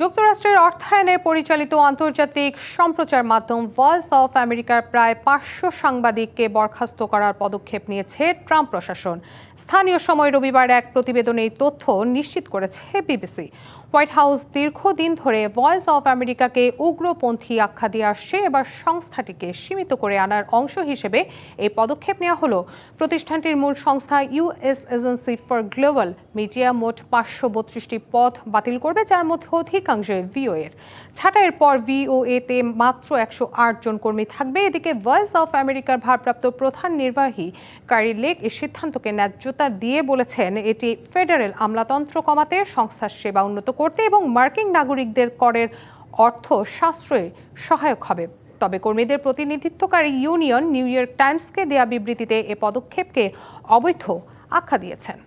যুক্তরাষ্ট্রের অর্থায়নে পরিচালিত আন্তর্জাতিক সম্প্রচার মাধ্যম ভয়েস অফ আমেরিকার প্রায় পাঁচশো সাংবাদিককে বরখাস্ত করার পদক্ষেপ নিয়েছে ট্রাম্প প্রশাসন। স্থানীয় সময় রবিবার এক প্রতিবেদনে এই তথ্য নিশ্চিত করেছে বিবিসি। হোয়াইট হাউস দীর্ঘদিন ধরে ভয়েস অফ আমেরিকাকে উগ্রপন্থী আখ্যা দিয়ে আসছে। এবার সংস্থাটিকে সীমিত করে আনার অংশ হিসেবে এই পদক্ষেপ নেওয়া হলো। প্রতিষ্ঠানটির মূল সংস্থা US agency for global media মোট পাঁচশো বত্রিশটি পদ বাতিল করবে, যার মধ্যে অধিকাংশ ভিও এর ছাঁটাইয়ের পর ভিওএতে মাত্র একশো আট জন কর্মী থাকবে। এদিকে ভয়েস অফ আমেরিকার ভারপ্রাপ্ত প্রধান নির্বাহী কারি লেক এই সিদ্ধান্তকে ন্যায্যতা দিয়ে বলেছেন, এটি ফেডারেল আমলাতন্ত্র কমাতে, সংস্থার সেবা উন্নত করতে এবং মার্কিন নাগরিকদের করের অর্থ সাশ্রয়ে সহায়ক হবে। তবে কর্মীদের প্রতিনিধিত্বকারী ইউনিয়ন নিউ ইয়র্ক টাইমসকে দেয়া বিবৃতিতে এ পদক্ষেপকে অবৈধ আখ্যা দিয়েছেন।